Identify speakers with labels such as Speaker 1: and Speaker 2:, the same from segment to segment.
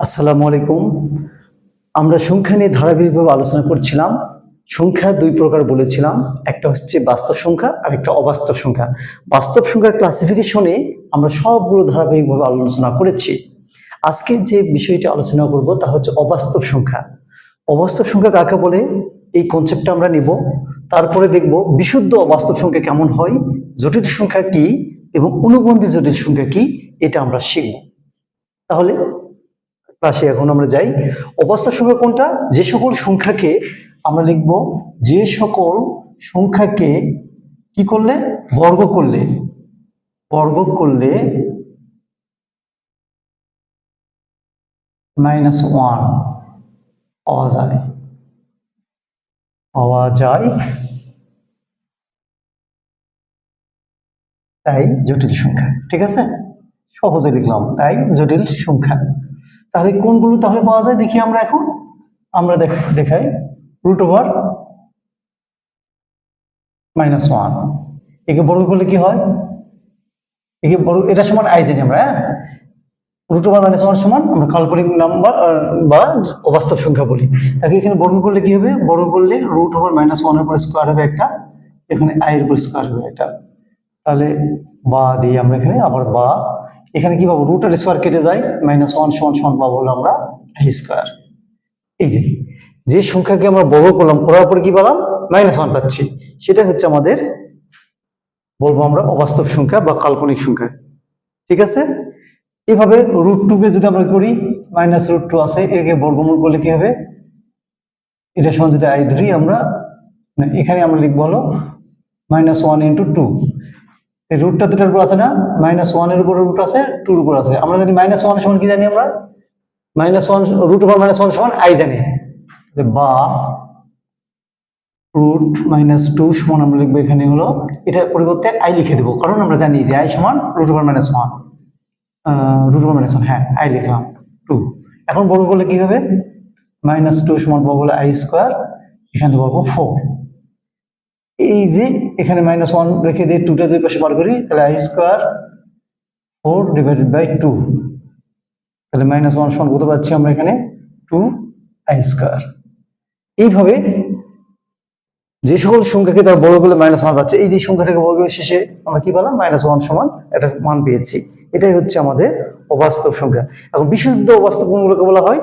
Speaker 1: আসসালামু আলাইকুম। আমরা সংখ্যা নিয়ে ধারাবাহিকভাবে আলোচনা করছিলাম। সংখ্যা দুই প্রকার বলেছিলাম। একটা হচ্ছে বাস্তব সংখ্যা আর একটা অবাস্তব সংখ্যা। বাস্তব সংখ্যার ক্লাসিফিকেশনে আমরা সবগুলো ধারাবাহিকভাবে আলোচনা করেছি। আজকে যে বিষয়টি আলোচনা করব তা হচ্ছে অবাস্তব সংখ্যা। অবাস্তব সংখ্যা কাকে বলে? এই কনসেপ্টটা আমরা নিব। তারপরে দেখব বিশুদ্ধ অবাস্তব সংখ্যা কেমন হয়, জটিল সংখ্যা কি এবং অনুবন্ধী জটিল সংখ্যা কি, এটা আমরা শিখব। তাহলে ক্লাসে এখন আমরা যাই। অবাস্তব সংখ্যা কোনটা? যে সকল সংখ্যাকে আমরা লিখব, যে সকল সংখ্যাকে কি করলে? বর্গ করলে। বর্গ করলে মাইনাস ওয়ান পাওয়া যায়। পাওয়া যায়। তাই জটিল সংখ্যা, ঠিক আছে? সহজে লিখলাম, তাই জটিল সংখ্যা। তাহলে কোনগুলো তাহলে পাওয়া যায়? দেখি আমরা এখন। আমরা দেখ- দেখাই। রুট ওভার মাইনাস ওয়ান একে বর্গ করলে কি হয়? একে বর্গ এটা সমান আই জানি আমরা হ্যাঁ? রুট ওভার মাইনাস ওয়ান সমান, আমরা কাল্পনিক নাম্বার বা অবাস্তব সংখ্যা বলি। তাকে এখানে বর্গ করলে কি হবে? বর্গ করলে রুট ওভার মাইনাস ওয়ানের উপর স্কোয়ার হবে একটা, এখানে আই এর উপর স্কোয়ার হবে একটা। তাহলে বা দিয়ে আমরা এখানে আবার বা এখানে কি পাবো? রুট আর স্কোয়ার কেটে যায় মাইনাস ওয়ান সমান সমান পাবো হলো আমরা স্কোয়ার এই যে যে সংখ্যাকে আমরা বর্গ করলাম, করার পরে কি পেলাম? মাইনাস ওয়ান পাচ্ছি। সেটা হচ্ছে আমাদের, বলব আমরা অবাস্তব সংখ্যা বা কাল্পনিক সংখ্যা। ঠিক আছে? এভাবে রুট টুকে যদি আমরা করি মাইনাস রুট টু আছে, একে বর্গমূল করলে কি হবে? এটা সমান যদি আই ধরি আমরা মানে এখানে আমরা লিখব হলো মাইনাস ওয়ান ইন্টু টু এই রুটটা দুটার উপর আছে না? মাইনাস ওয়ানের উপর রুট আছে টুর উপর আছে। আমরা জানি মাইনাস ওয়ান সমান কি জানি আমরা? Minus one root over minus one সমান আই জানি। বা রুট মাইনাস টু সমান আমরা লিখব এখানে হলো, এটার পরিবর্তে আই লিখে দেবো। কারণ আমরা জানি যে আই সমান root over minus one root over minus one হ্যাঁ আই লিখলাম টু এখন বড় করলে কি হবে? মাইনাস টু সমান বলে আই স্কোয়ার এখানে পাবো ফোর এই যে এখানে মাইনাস ওয়ান রেখে দিয়ে টুটা দুই পাশে বার করি, তাহলে I square four divided by two তাহলে মাইনাস ওয়ান সমান কত পাচ্ছি আমরা এখানে? টু আই স্কোয়ার এইভাবে যে সকল সংখ্যাকে তার বড় করলে মাইনাস ওয়ান পাচ্ছে, এই যে সংখ্যাটাকে বড় করে শেষে আমরা কি পেলাম? মাইনাস ওয়ান সমান একটা মান পেয়েছি। এটাই হচ্ছে আমাদের অবাস্তব সংখ্যা। এখন বিশুদ্ধ অবাস্তব কোনগুলোকে বলা হয়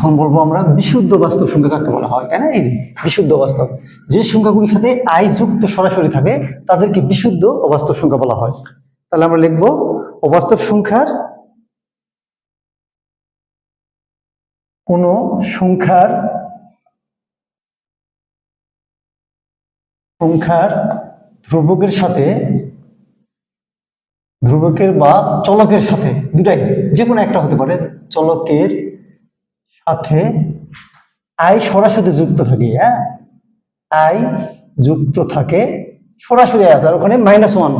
Speaker 1: এখন বলব আমরা বিশুদ্ধ বাস্তব সংখ্যা কাকে বলা হয়? তাই না এই যে বিশুদ্ধ বাস্তব। যে সংখ্যাগুলির সাথে আই যুক্ত সরাসরি থাকে, তাদেরকে বিশুদ্ধ অবাস্তব সংখ্যা বলা হয়। তাহলে আমরা লিখব, অবাস্তব সংখ্যার কোন সংখ্যার সংখ্যার ধ্রুবকের সাথে, ধ্রুবকের বা চলকের সাথে, দুটাই যে কোনো একটা হতে পারে, চলকের সাথে আই সরাসরি যুক্ত থাকে হ্যাঁ? আই যুক্ত থাকে সরাসরি আছে, আর ওখানে minus one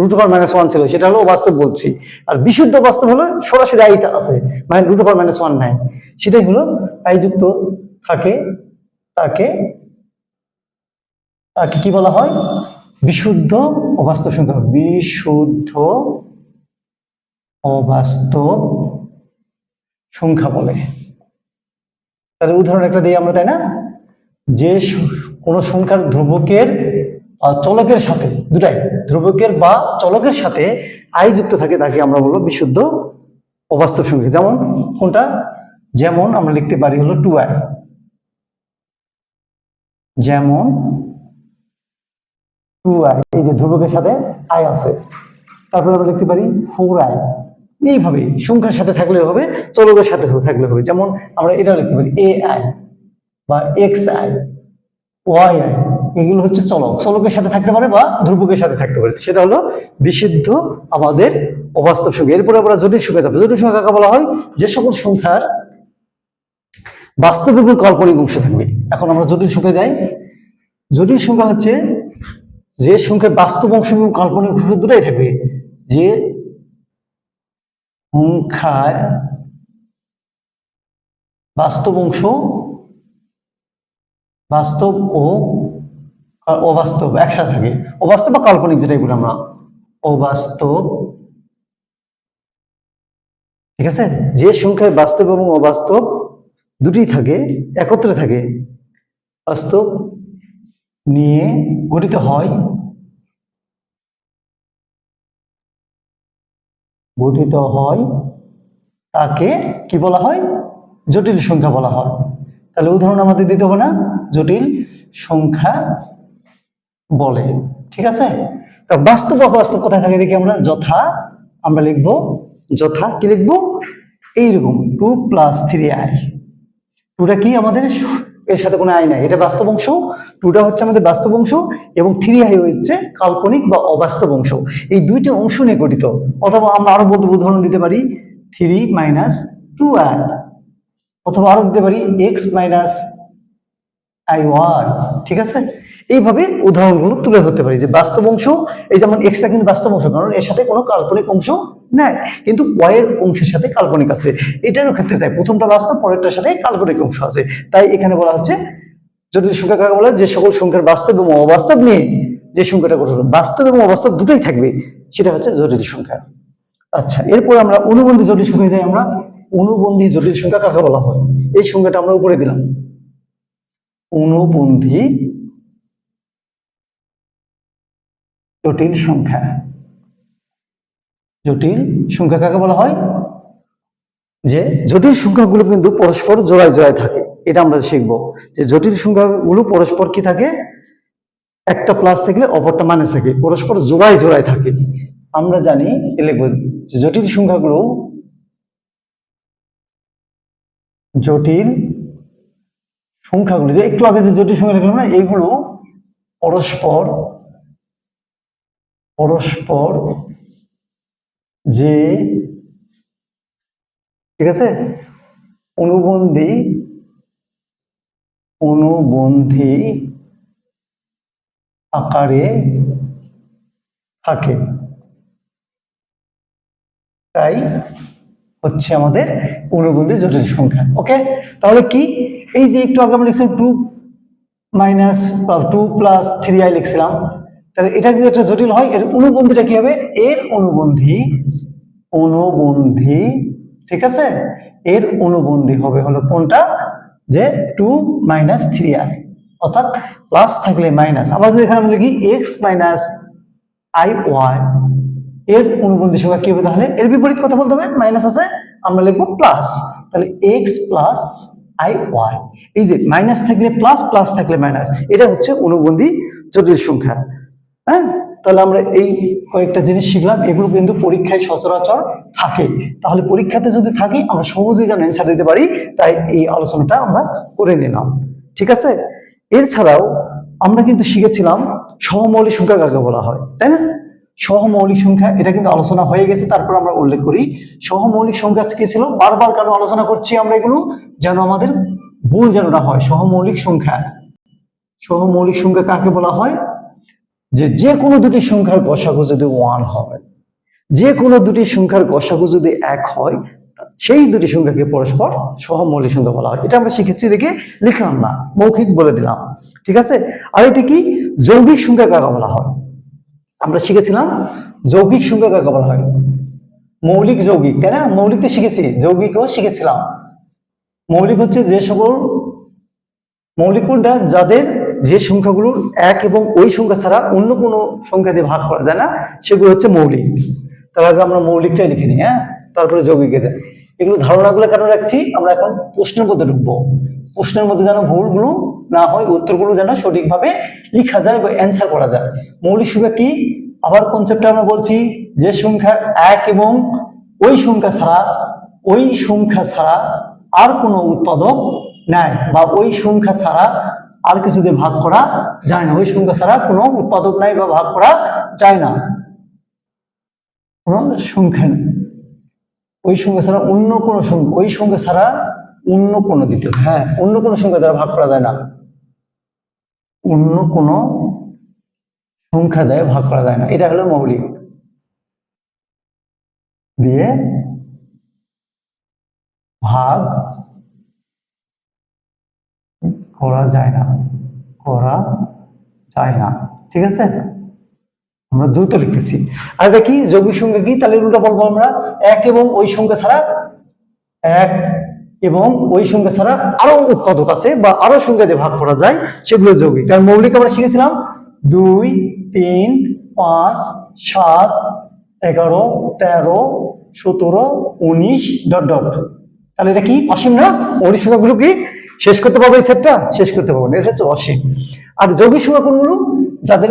Speaker 1: root over minus one ছিল, সেটা হলো বাস্তব বলছি। আর বিশুদ্ধ বাস্তব হলো সরাসরি আইটা আছে মানে রুট ওভার মাইনাস ওয়ান নাই। সেটাই হলো আই যুক্ত থাকে, তাকে তাকে কি বলা হয়? বিশুদ্ধ অবাস্তব সংখ্যা বিশুদ্ধ অবাস্তব সংখ্যা বলে। তাহলে উদাহরণ একটা দিই আমরা, তাই না? যে কোনো সংখ্যার ধ্রুবকের চলকের সাথে, দুটাই, ধ্রুবকের বা চলকের সাথে আই যুক্ত থাকে, তাকে আমরা বলব বিশুদ্ধ অবাস্তব সংখ্যা। যেমন, কোনটা? যেমন আমরা লিখতে পারি হলো টু আই যেমন টু আই এই যে ধ্রুবকের সাথে আই আছে। তারপরে আমরা লিখতে পারি ফোর আই এইভাবে সংখ্যার সাথে থাকলেও হবে চলকের সাথে থাকলে হবে। যেমন আমরা এটা লিখতে পারি এ আই বা এক্স আই ওয়াই আই এগুলো হচ্ছে চলক। চলকের সাথে থাকতে পারে বা ধ্রুবকের সাথে থাকতে পারে। সেটা হলো বিশুদ্ধ আমাদের অবাস্তব সংখ্যা। এরপরে আমরা জটিল সংখ্যা যাব জটিল সংখ্যা কাকে বলা হয়? যে সকল সংখ্যার বাস্তব এবং কাল্পনিক অংশ থাকবে। এখন আমরা জটিল সংখ্যা যাই। জটিল সংখ্যা হচ্ছে যে সংখ্যায় বাস্তব অংশ এবং কাল্পনিক অংশ দুটাই থাকবে। যে সংখ্যায় বাস্তব অংশ, বাস্তব ও অবাস্তব, একসাথে থাকে। অবাস্তব বা কাল্পনিক যেটাই বলি আমরা। অবাস্তব। ঠিক আছে? যে সংখ্যায় বাস্তব এবং অবাস্তব দুটি থাকে, একত্রে থাকে। বাস্তব নিয়ে গঠিত হয় গঠিত হয়, তাকে কি বলা হয়? জটিল সংখ্যা বলা হয়। তাহলে উদাহরণ আমাদের দিতে হবে না, জটিল সংখ্যা বলে। ঠিক আছে? তা বাস্তব অবাস্তব কোথায় থাকে দেখি আমরা, যথা, আমরা লিখব, যথা, কি লিখব? এইরকম টু প্লাস থ্রি আই টুটা কি আমাদের? এর সাথে কোনো আই নাই। এটা বাস্তব অংশ টুটা হচ্ছে আমাদের বাস্তব অংশ এবং থ্রি আই হচ্ছে কাল্পনিক বা অবাস্তব অংশ। এই দুইটা অংশ নিয়ে গঠিত। অথবা আমরা আরও বলতে উদাহরণ দিতে পারি থ্রি মাইনাস টু আই অথবা আরও দিতে পারি এক্স মাইনাস আই ওয়ান ঠিক আছে? এইভাবে উদাহরণগুলো তুলে ধরতে পারি যে বাস্তব অংশ, এই যেমন এক্সটা কিন্তু বাস্তব অংশ, কারণ এর সাথে কোনো কাল্পনিক অংশ নাই কিন্তু এর অংশের সাথে কাল্পনিক আছে। এটারও ক্ষেত্রে তাই প্রথমটা বাস্তব, পরেরটার সাথে কাল্পনিক অংশ আছে। তাই এখানে বলা হচ্ছে জটিল সংখ্যা কাকে বলে, যে সকল সংখ্যার বাস্তব এবং অবাস্তব নিয়ে যে সংখ্যাটা গঠন বাস্তব এবং অবাস্তব দুটোই থাকবে, সেটা হচ্ছে জটিল সংখ্যা। আচ্ছা এরপর আমরা অনুবন্ধী জটিল সংখ্যায় যাই আমরা। অনুবন্ধী জটিল সংখ্যা কাকে বলা হয়? এই সংখ্যাটা আমরা উপরে দিলাম। অনুবন্ধী জটিল সংখ্যা। জটিল সংখ্যা কাকে বলা হয়? যে জটিল সংখ্যাগুলো কিন্তু পরস্পর জোড়ায় জোড়ায় থাকে। এটা আমরা শিখব। যে জটিল সংখ্যাগুলো পরস্পর কি থাকে? একটা প্লাস থাকলে অপরটা মানে থাকে। পরস্পর জোড়ায় জোড়ায় থাকে। আমরা জানি লিখব, যে জটিল সংখ্যাগুলো জটিল সংখ্যাগুলো, যে একটু আগে যে জটিল সংখ্যা লিখলাম না এইগুলো পরস্পর পরস্পর যে ঠিক আছে? অনুবন্ধী অনুবন্ধী আকারে থাকে। তাই হচ্ছে আমাদের অনুবন্ধী জটিল সংখ্যা ওকে তাহলে কি? এই যে একটু আগে আমরা লিখছিলাম two minus two plus three I লিখছিলাম। তাহলে এটা যদি একটা জটিল হয়, এর অনুবন্ধীটা কি হবে? এর অনুবন্ধী অনুবন্ধী, ঠিক আছে? এর অনুবন্ধী হবে হলো কোনটা? যে টু মাইনাস থ্রি আই অর্থাৎ প্লাস থাকলে মাইনাস আবার যদি এখানে আমরা লিখি এক্স মাইনাস আই ওয়াই এর অনুবন্ধী সংখ্যা কি হবে তাহলে? এর বিপরীত কথা বলতে হবে মাইনাস আছে, আমরা লিখব প্লাস তাহলে এক্স প্লাস আই ওয়াই এই যে মাইনাস থাকলে প্লাস প্লাস থাকলে মাইনাস এটা হচ্ছে অনুবন্ধী জটিল সংখ্যা। হ্যাঁ? তাহলে আমরা এই কয়েকটা জিনিস শিখলাম, এগুলো কিন্তু পরীক্ষায় সচরাচর থাকে। তাহলে পরীক্ষাতে যদি থাকে, আমরা সহজেই যেন অ্যান্সার দিতে পারি, তাই এই আলোচনাটা আমরা করে নিলাম। ঠিক আছে? এছাড়াও আমরা কিন্তু শিখেছিলাম, সহমৌলিক সংখ্যা কাকে বলা হয়, তাই না? সহমৌলিক সংখ্যা, এটা কিন্তু আলোচনা হয়ে গেছে, তারপর আমরা উল্লেখ করি। সহমৌলিক সংখ্যা কি ছিল, বারবার কেন আলোচনা করছি আমরা এগুলো? যেন আমাদের ভুল যেন না হয়, সহমৌলিক সংখ্যা। সহমৌলিক সংখ্যা কাকে বলা হয়? যে যে কোনো দুটি সংখ্যার গসাগু যদি ওয়ান হয়, যে কোনো দুটি সংখ্যার গসাগু যদি এক হয়, সেই দুটি সংখ্যাকে পরস্পর সহমৌলিক সংখ্যা বলা হয়। এটা আমরা শিখেছি দেখে লিখলাম না, মৌখিক বলে দিলাম। ঠিক আছে? আর এটা কি? যৌগিক সংখ্যা কাকে বলা হয়? আমরা শিখেছিলাম যৌগিক সংখ্যা কাকে বলা হয়? মৌলিক যৌগিক, তাই না? মৌলিক তো শিখেছি, যৌগিকও শিখেছিলাম। মৌলিক হচ্ছে যে সকল মৌলিক কোনটা? যাদের যে সংখ্যাগুলোর এক এবং ওই সংখ্যা ছাড়া অন্য কোনো সংখ্যা দিয়ে ভাগ করা যায় না, সেগুলো হচ্ছে মৌলিক। তার আগে আমরা মৌলিকটাই লিখে নিই হ্যাঁ? তারপরে যৌগিকে যাই এগুলো ধারণাগুলো কেন রাখছি? আমরা এখন প্রশ্নের মধ্যে ঢুকবো। প্রশ্নের মধ্যে যেন ভুলগুলো না হয়, উত্তরগুলো যেন সঠিকভাবে লিখা যায় বা অ্যান্সার করা যায়। মৌলিক সংখ্যা কি? আবার কনসেপ্টটা আমরা বলছি যে সংখ্যার এক এবং ওই সংখ্যা ছাড়া, ওই সংখ্যা ছাড়া আর কোনো উৎপাদক নাই বা ওই সংখ্যা ছাড়া আর কিছু দিয়ে ভাগ করা যায় না। ওই সংখ্যা ছাড়া কোনো উৎপাদক নাই বা ভাগ করা যায় না। কোনো সংখ্যা নেই। ওই সংখ্যা ছাড়া অন্য কোনো সংখ্যা, ওই সংখ্যা ছাড়া অন্য কোনো দ্বিতীয় হ্যাঁ অন্য কোনো সংখ্যা দ্বারা ভাগ করা যায় না। অন্য কোনো সংখ্যা দ্বারা ভাগ করা যায় না। এটা হলো মৌলিক। দিয়ে ভাগ করা যায় না। করা যায় না। ঠিক আছে? আমরা দ্রুত লিখতেছি। আর কি যৌগিক সংখ্যা কি? তাহলে উল্টা বলব আমরা। এক এবং ওই সংখ্যা ছাড়া এক এবং ওই সংখ্যা ছাড়া আরও উৎপাদক আছে বা আরও সংখ্যা দিয়ে ভাগ করা যায়, সেগুলো যৌগিক। তার মৌলিক আমরা শিখেছিলাম। দুই, তিন, পাঁচ, সাত, এগারো, তেরো, সতেরো, উনিশ, ডট ডট। তাহলে এটা কি? অসীম না? মৌলিক সংখ্যাগুলো কি? শেষ করতে পারব এই সেটটা শেষ করতে পারব না। এটা হচ্ছে অসীম। আর যৌগিক সংখ্যা কোনগুলো? যাদের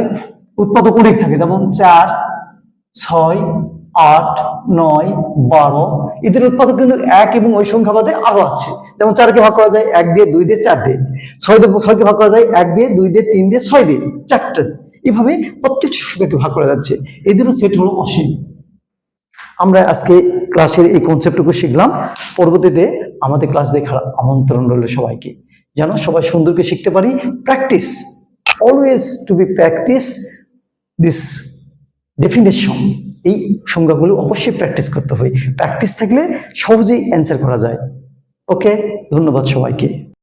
Speaker 1: উৎপাদক অনেক থাকে, যেমন চার, ছয়, আট, নয়, বারো। এদের উৎপাদক কিন্তু এক এবং ওই সংখ্যা বাদে আরও আছে। যেমন চারকে ভাগ করা যায় এক দিয়ে দুই দিয়ে চার দিয়ে। ছয় দিয়ে ছয়কে ভাগ করা যায় এক দিয়ে দুই দিয়ে তিন দিয়ে ছয় দিয়ে। চারটে। এভাবে প্রত্যেকটি সংখ্যাকে ভাগ করা যাচ্ছে। এদেরও সেট হলো অসীম। আমরা আজকে ক্লাসের এই কনসেপ্টটুকু শিখলাম। পরবর্তীতে আমাদের ক্লাস দেখার আমন্ত্রণ রইল সবাইকে। যেন সবাই সুন্দরকে শিখতে পারি। Practice always to be practice this definition এই সংজ্ঞাগুলো অবশ্যই প্র্যাকটিস করতে হয় প্র্যাকটিস থাকলে সহজেই অ্যান্সার করা যায়। ওকে ধন্যবাদ সবাইকে।